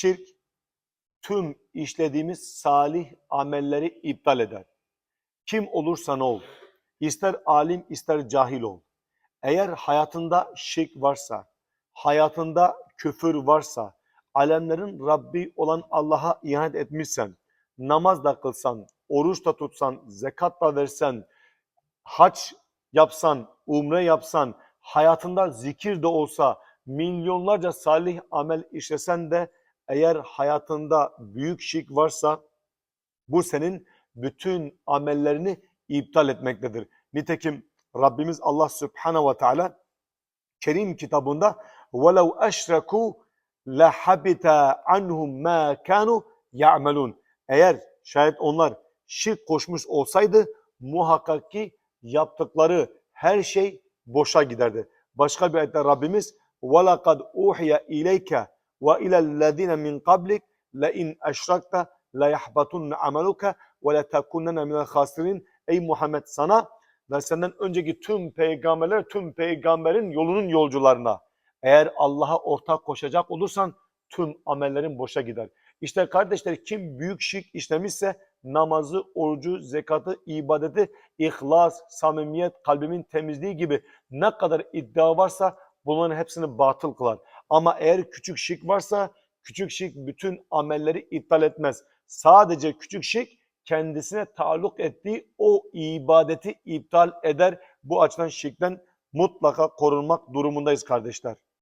şirk tüm işlediğimiz salih amelleri iptal eder. Kim olursa ne ol, ister alim ister cahil ol. Eğer hayatında şirk varsa, hayatında küfür varsa, alemlerin Rabbi olan Allah'a ihanet etmişsen, namaz da kılsan, oruç da tutsan, zekat da versen, hac yapsan, umre yapsan, hayatında zikir de olsa, milyonlarca salih amel işlesen de eğer hayatında büyük şirk varsa bu senin bütün amellerini iptal etmektedir. Nitekim Rabbimiz Allah Subhanahu ve Teala Kerim kitabında وَلَوْ اَشْرَكُوا لَحَبِتَ عَنْهُمْ مَا كَانُوا يَعْمَلُونَ Eğer şayet onlar şirk koşmuş olsaydı muhakkak ki yaptıkları her şey boşa giderdi. Başka bir ayette Rabbimiz وَلَقَدْ اُوْحِيَ اِلَيْكَ ve ilellezine min qablik le in eşrakte le yahbatunne ameluke ve le tekunnene minel hasirin. Muhammed sana ve senden önceki tüm peygamberler, tüm peygamberin yolunun yolcularına eğer Allah'a ortak koşacak olursan tüm amellerin boşa gider. İşte kardeşler kim büyük şirk işlemişse namazı, orucu, zekatı, ibadeti, ihlas, samimiyet, kalbimin temizliği gibi ne kadar iddia varsa bunların hepsini batıl kılar. Ama eğer küçük şirk varsa küçük şirk bütün amelleri iptal etmez. Sadece küçük şirk kendisine taalluk ettiği o ibadeti iptal eder. Bu açıdan şirkten mutlaka korunmak durumundayız kardeşler.